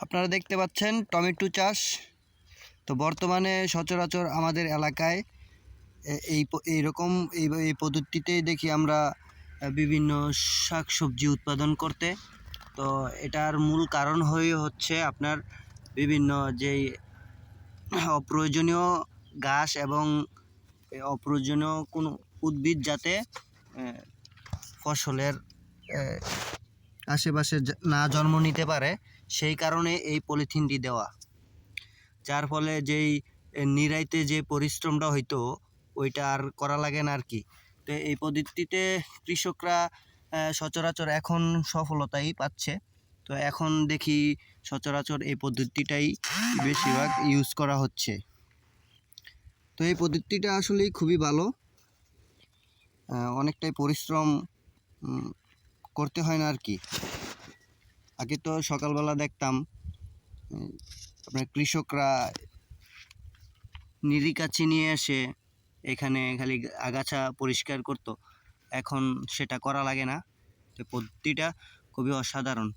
আপনারা দেখতে পাচ্ছেন টমেটো চাষ। তো বর্তমানে সচরাচর আমাদের এলাকায় এই এইরকম এই এই পদ্ধতিতেই দেখি আমরা বিভিন্ন শাক সবজি উৎপাদন করতে। তো এটার মূল কারণ হয়ে হচ্ছে আপনার বিভিন্ন যেই অপ্রয়োজনীয় গাছ এবং অপ্রয়োজনীয় কোনো উদ্ভিদ যাতে ফসলের আশেপাশে না জন্ম নিতে পারে, সেই কারণে এই পলিথিনটি দেওয়া। যার ফলে যেই নিরাইতে যে পরিশ্রমটা হইতো, ওইটা আর করা লাগে না আর কি। তো এই পদ্ধতিতে কৃষকরা সচরাচর এখন সফলতাই পাচ্ছে। তো এখন দেখি সচরাচর এই পদ্ধতিটাই বেশিরভাগ ইউজ করা হচ্ছে। তো এই পদ্ধতিটা আসলেই খুবই ভালো। অনেকটাই পরিশ্রম করতে হয় না আর কি আগে তো সকালবেলা দেখতাম আপনার কৃষকরা নিরিকাছি নিয়ে এসে এখানে খালি আগাছা পরিষ্কার করতো। এখন সেটা করা লাগে না। তো পদ্ধতিটা খুবই অসাধারণ।